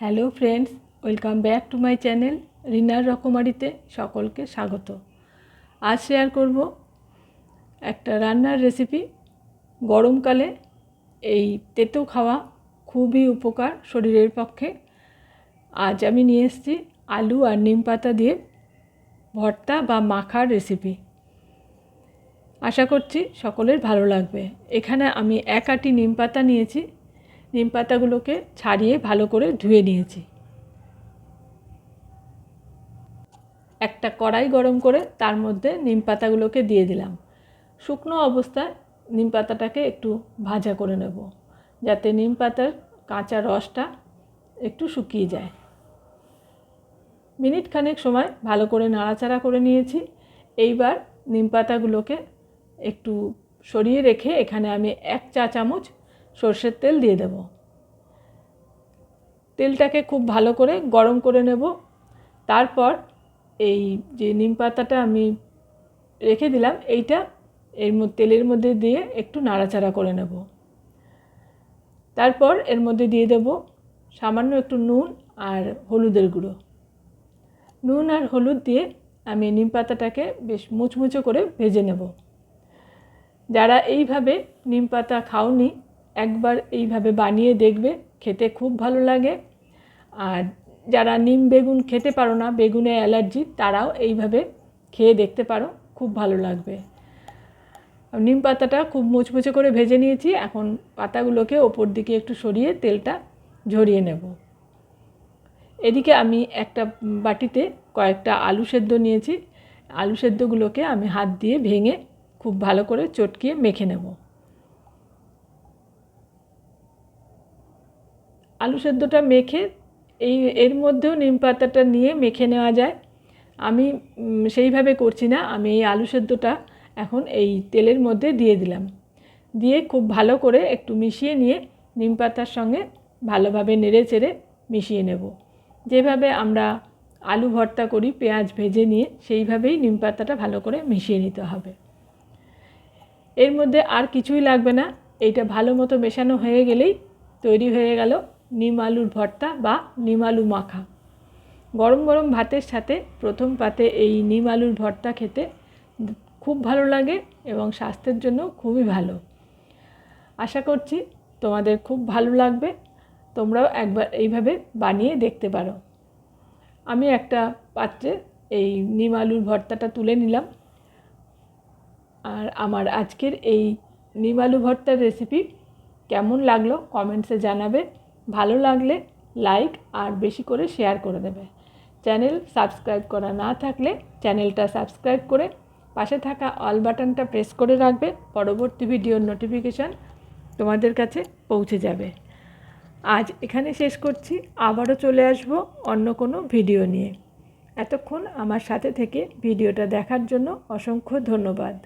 Hello friends, welcome back to my channel রিনার রকমারিতে সকলকে স্বাগত। আজ শেয়ার করব একটা রান্নার রেসিপি গরমকালে এই তেতো খাওয়া খুবই উপকার শরীরের পক্ষে। আজ আমি নিয়ে এসেছি আলু আর নিম পাতা দিয়ে ভর্তা বা মাখার রেসিপি আশা করছি সকলের ভালো লাগবে। এখানে আমি এক আটি নিম পাতা নিয়েছি। নিম পাতাগুলোকে ছাড়িয়ে ভালো করে ধুয়ে নিয়েছি। একটা কড়াই গরম করে তার মধ্যে নিম পাতাগুলোকে দিয়ে দিলাম। শুকনো অবস্থায় নিম পাতাটাকে একটু ভাজা করে নেব, যাতে নিম পাতার কাঁচা রসটা একটু শুকিয়ে যায়। মিনিট খানেক সময় ভালো করে নাড়াচাড়া করে নিয়েছি। এইবার নিম পাতাগুলোকে একটু সরিয়ে রেখে এখানে আমি এক চা চামচ সর্ষের তেল দিয়ে দেব। তেলটাকে খুব ভালো করে গরম করে নেব। তারপর এই যে নিম পাতাটা আমি রেখে দিলাম, এইটা এর তেলের মধ্যে দিয়ে একটু নাড়াচাড়া করে নেব। তারপর এর মধ্যে দিয়ে দেব সামান্য একটু নুন আর হলুদের গুঁড়ো। নুন আর হলুদ দিয়ে আমি নিম পাতাটাকে বেশ মুচমুচো করে ভেজে নেব। যারা এইভাবে নিম পাতা খাওনি একবার এইভাবে বানিয়ে দেখবে, খেতে খুব ভালো লাগে। আর যারা নিম বেগুন খেতে পারো না, বেগুনে অ্যালার্জি, তারাও এইভাবে খেয়ে দেখতে পারো, খুব ভালো লাগবে। নিম পাতাটা খুব মুচমুচে করে ভেজে নিয়েছি, এখন পাতাগুলোকে ওপর দিকে একটু সরিয়ে তেলটা ঝরিয়ে নেব। এদিকে আমি একটা বাটিতে কয়েকটা আলু সেদ্ধ নিয়েছি। আলু সেদ্ধগুলোকে আমি হাত দিয়ে ভেঙে খুব ভালো করে চটকিয়ে মেখে নেব। আলু সেদ্ধটা মেখে এই এর মধ্যেও নিম পাতাটা নিয়ে মেখে নেওয়া যায়। আমি সেইভাবে করছি না। আমি এই আলু সেদ্ধটা এখন এই তেলের মধ্যে দিয়ে দিলাম। দিয়ে খুব ভালো করে একটু মিশিয়ে নিয়ে নিম পাতার সঙ্গে ভালোভাবে নেড়ে চেড়ে মিশিয়ে নেব। যেভাবে আমরা আলু ভর্তা করি, পেঁয়াজ ভেজে নিয়ে সেইভাবেই নিম পাতাটা ভালো করে মিশিয়ে নিতে হবে। এর মধ্যে আর কিছুই লাগবে না। এইটা ভালো মতো মেশানো হয়ে গেলেই তৈরি হয়ে গেল। নিম আলুর ভর্তা বা নিম আলু মাখা। গরম গরম ভাতের সাথে প্রথম পাতে এই নিম আলুর ভর্তা খেতে খুব ভালো লাগে এবং স্বাস্থ্যের জন্য খুবই ভালো। আশা করছি তোমাদের খুব ভালো লাগবে। তোমরাও একবার এইভাবে বানিয়ে দেখতে পারো। আমি একটা পাত্রে এই নিম আলুর ভর্তাটা তুলে নিলাম। আর আমার আজকের এই নিম আলু ভর্তার রেসিপি কেমন লাগল কমেন্টসে জানাবে। ভালো লাগলে লাইক আর বেশি করে শেয়ার করে দেবে। চ্যানেল সাবস্ক্রাইব করা না থাকলে চ্যানেলটা সাবস্ক্রাইব করে পাশে থাকা অল বাটনটা প্রেস করে রাখবে। পরবর্তী ভিডিওর নোটিফিকেশান তোমাদের কাছে পৌঁছে যাবে। আজ এখানে শেষ করছি। আবারও চলে আসব অন্য কোনো ভিডিও নিয়ে। এতক্ষণ আমার সাথে থেকে ভিডিওটা দেখার জন্য অসংখ্য ধন্যবাদ।